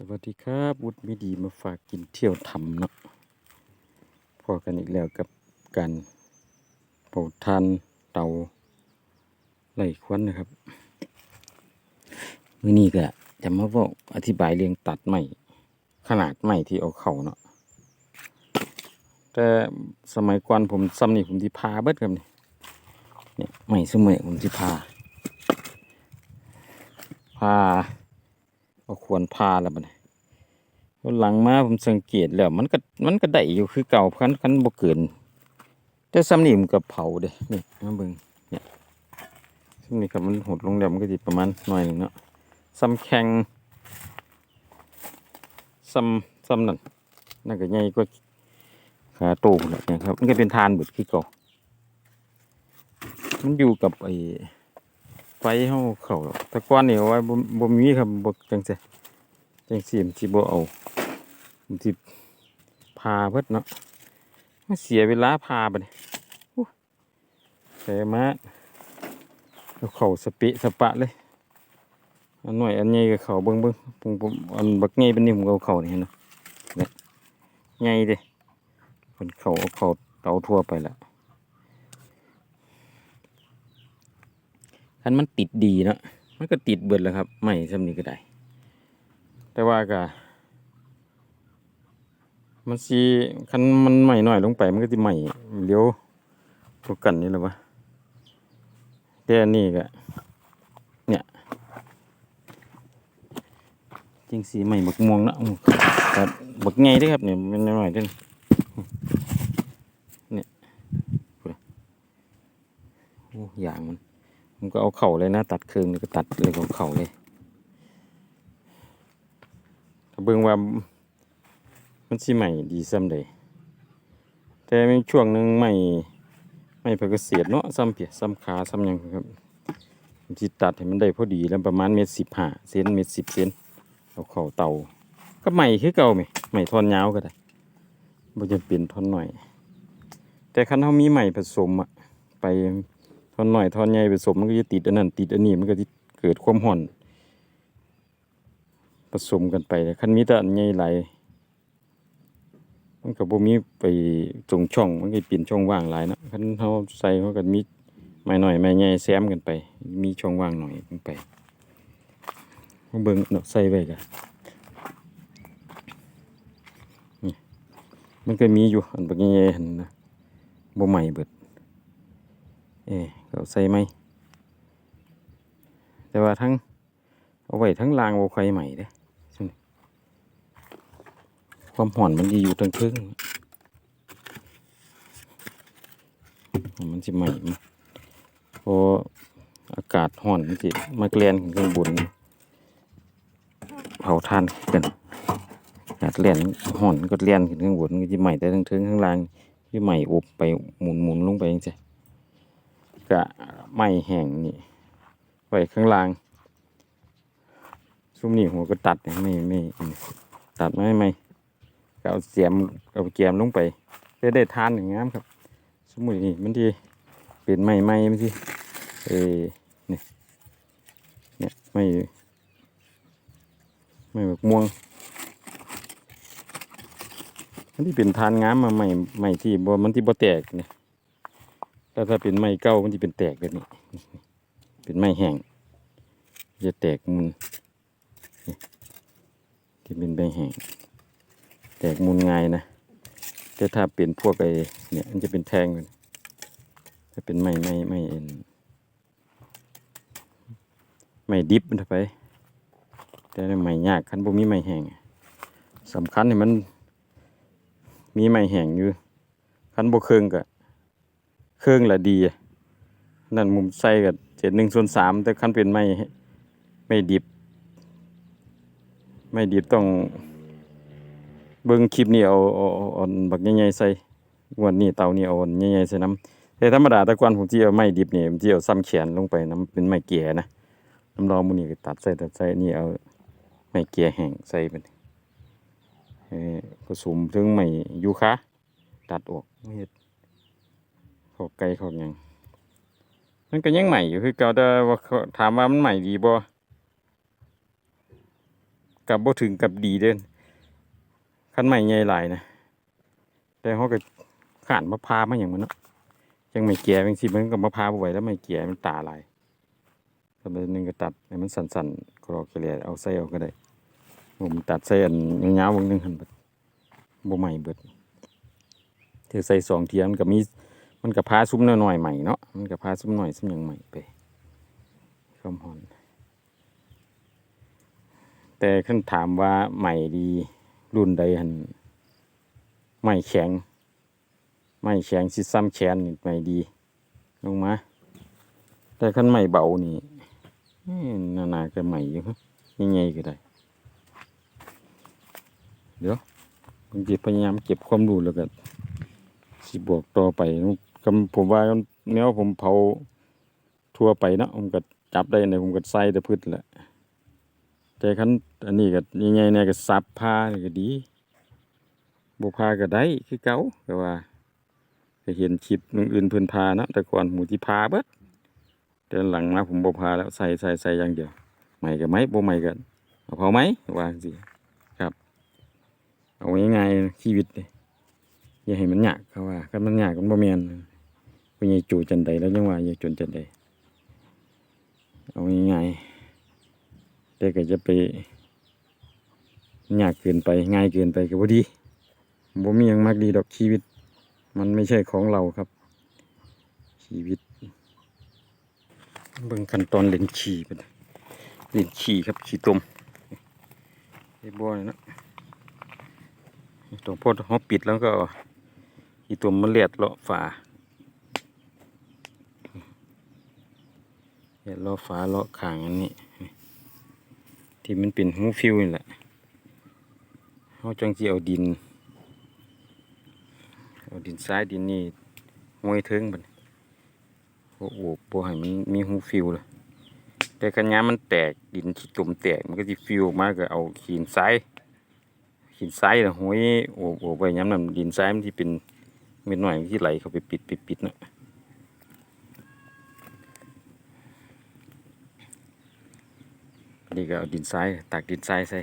สวัสดีครับวุฒิมีดีมาฝากกินเที่ยวทำเนาะพอกันอีกแล้วกับการเผาทานเตาไล่ควันนะครับมื้อนี้ก็จะมาบอกอธิบายเรื่องตัดไม้ขนาดไม้ที่เอาเข้าเนาะแต่สมัยก่อนผมซ้ำนี่ผมที่พาเบิดครับนี่เนี่ยไม้สมัยผมที่พาพา ก็ควรพาแล้วบัดนี้วันหลังมาผมสังเกตแล้วมันก็มันก็ได้อยู่คือเก่าคันคันบ่เกิน แต่ซ้ำนี่มันก็เผาเด้นี่มาเบิ่งเนี่ยซ้ำนี่ครับมันหดลงแล้วมันก็สิประมาณหน่อยหนึงเนาะซ้ำแข็งซ้ำซ้ำนั่นนั่นก็ใหญ่กว่าขาโตนะเนี่ยครับ มันก็เป็นทานเบิดคือเก่ามันอยู่กับไอ้ ไฟเฮาเขาต่ก่อนนี่เอาไว้บ่บ่มีครับบ่จังซี่จังซี่มันสิบ่เอามันสิพาเบิดเนาะมันเสียเวลาพาบัดนี้แต่มาเอาเข้าสเปะสปะเลยอันหน้อยอันใหญ่ก็เขาเบิ่งเบิ่งผมผมอันบักใหญ่เป็นนี่ผมเอาเข้านี่เห็นเนาะเนี่ยใหญ่เด้เพิ่นเขาเอาเขาเตาทั่วไปแล้ว คันมันติดดีเนาะมันก็ติดเบิดแล้วครับไม่สำนี้ก็ได้ แต่ว่าก็มันสีคันมันใหม่หน่อยลงไปมันก็จะใหม่เลี้ยวตัวกันนี่แหละวะแต่นนี้ก็เนี่ยจริงสีใหม่บักม่วงนะบักไงด้วยครับเนี่ยมันหน่อยด้อเนี่ยพูดเลยโอ้อย่างมัน ผมก็เอาเข่าเลยนะ ตัดเครื่องก็ตัดเลยเอาเข่าเลยถ้าเบิ่งว่ามันสิใหม่ดีซ้ำใดแต่มีช่วงหนึ่งใหม่ใหม่เพื่อเกษตรเนาะซ้ำเปียซ้ำขาซ้ำยังครับผมสิตัดให้มันได้พอดีแล้วประมาณเมตรสิบห้าเซนเมตรสิบเซนเอาเข่าเตาก็ใหม่คือเก่าไหมใหม่ทอนยาวก็ได้บ่จำเป็นทอนหน่อย แต่คันเขามีใหม่ผสมอะไป ทอนหน่อยทอนใหญ่ผสมมันก็จะติดอันนั้นติดอันนี้มันก็จะเกิดความห่อน ผสมกันไปคันมีแต่อันใหญ่ไหลมันก็บ่มีไปตรงช่องมันก็เปลี่ยนช่องว่างหลายนะคันเฮาใส่เขาก็มีไม้หน่อยไม้ใหญ่แซมกันไป มีช่องว่างหน่อยลงไปเบิ่งเนาะใส่ไว้ก็นี่มันก็มีอยู่อันบักใหญ่หันนะบ่ใหม่เบิด เออเขาใส่ไหมแต่ว่าทั้งเอาไว้ทั้งรางเอาไข่ใหม่เด้ความห่อนมันดีอยู่ทั้งครึ่งมันจะใหม่พออากาศห่อนมันจะมาเกลียนขึ้นข้างบนเผาทานกันอากาศเลียนห่อนก็เลียนขึ้นข้างบนมันก็จะใหม่แต่ทั้งเทิงข้างล่างที่ใหม่อบไปหมุนหมุนลงไปจังซี่ กะไม้แห้งนี่ไว้ข้างล่างซุ้มนี่หัวก็ตัดเนี่ยไม่ไม่ตัดไม่ไม่ก็เอาเสียมเอาเกียมลงไปจะได้ทานอย่างงามครับซุ้มนี่มันที่เป็นไม้ไม้มันที่เอเนี่ยเนี่ยไม่ไม่แบบม่วงมันที่เป็นทานงามมาใหม่ใหม่ที่บมันที่บ่แตกเนี่ย แต่ถ้าเป็นไม้เก่ามันจะเป็นแตกแบบนี้ เป็นไม้แห้งจะแตกมุนที่เป็นใบแห้งแตกมุนง่ายนะแต่ถ้าเป็นพวกไอ้เนี่ยมันจะเป็นแทงถ้าเป็นไม้ไม้ไม้เอ็นไม้ดิบมันไป แต่ไม้ยากคันบ่มีไม้แห้งสำคัญให้มัน มีไม้แห้งอยู่คันบ่เคืองก็ เครื่องละดี นั่นมุมใส่กับเจ็ดหนึ่งส่วนสามแต่ขั้นเป็นไม่ไม่ดิบ ไม่ดิบต้อง เบิ่งคลิปนี้เอาเอาเอาบักใหญ่ๆใส่วันนี้เตานี่เอาใหญ่ๆใส่น้ำแต่ธรรมดาตะกอนผมที่เอาไม้ดิบนี่ผมที่เอาซ้ำแขนลงไปน้ำเป็นไม้เกียนะน้ำรองมือนี่ก็ตัดใส่ตัดใส่นี่เอาไม้เกียแห้งใส่ไปเอ่อผสมถึงไม้ยูคาตัดออกเฮ็ด ขอกไก่ขอกยังมันก็ยังใหม่อยู่คือเก่าแต่ว่าถามว่ามันใหม่ดีบ่กับบ่ถึงกับดีเด้นคันใหม่ใหญ่หลายนะแต่เขาก็ขานมะพร้าวมาอย่างมันเนาะจังไม่แก่บางทีมันก็มะพร้าวไหวแล้วไม่แก่มันตาลายตอนนึงก็ตัดให้มันสั่นๆกรอกเกลียเอาใส่เอาก็ได้ผมตัดใส่อันยาวๆวงหนึงหั่นเบิดบ่ใหม่เบิดเธอใส่สองเทียมนก็มี มันก็พาซุ้มหน้อยใหม่เนาะมันก็พาซุ้มหน่อยซุ้มยังใหม่ไปคำฮอน แต่ขั้นถามว่าใหม่ดีรุ่นใดหันใหม่แข็งใหม่แข็งสิซ้ำแขนใหม่ดี ลงมา แต่ขั้นใหม่เบานี่นานาก็ใหม่อยู่ฮะยังไงก็ได้ เดี๋ยวผมจะพยายามเก็บความรู้แล้วก็สิบวกต่อไป กำผมว่าแนวผมเผาทั่วไปนะผมก็จับได้ในผมก็ใส่แต่พืชแหละแต่คันอันนี้ก็ยังไงเนี่ยก็ซับผ้านี่ก็ดีบุผ้าก็ได้คือเก่าแต่ว่าก็เห็นคลิปนึงอื่นเพิ่นพาเนาะแต่ก่อนหมูที่พาเบิดเดินหลังมาผมบ่พาแล้วใส่ใส่ใส่อย่างเดียวใหม่ก็ไหมบ่ใหม่ก็เอาเผาไหมว่าสิครับ เอาง่ายๆชีวิตนี่ อย่าให้มันหยากเขาว่าคันมันหยากมันบ่แม่นผู้ใหญ่จู่จันใดแล้วยังว่าอย่าจนจันใดเอาง่ายๆแต่ก็จะไปยากเกินไปง่ายเกินไปก็บ่ดีบ่มียังมักดีดอกชีวิต มันไม่ใช่ของเราครับ ชีวิตเบิ่งขั้นตอนเล่นขี่ไปนะเล่นขี่ครับขี่ตมไอ้บ่อนี่เนาะตรงพอเขาปิดแล้วก็ อีตัวมันเลียดเลาะฝาเลียดเลาะฝาเลาะขางอันนี้ ที่มันเป็นหูฟิวนี่แหละเขาจังที่เอาดิน เอาดินซ้ายดินนี่ห้วยเทิงบันโอ้โหโบให้มันมีหูฟิวเลยแต่กันยามมันแตกดินที่ตุ่มแตกมันก็จะฟิวออกมาก็เอาขีนซ้ายขีนซ้ายนะห้วยโอ้โหไปย้ำนั่นดินซ้ายมันที่เป็น เม็ดหน่อยที่ไหลเข้าไปปิดปิดปิดนะนี่ก็เอาดินทรายตักดินทรายใส่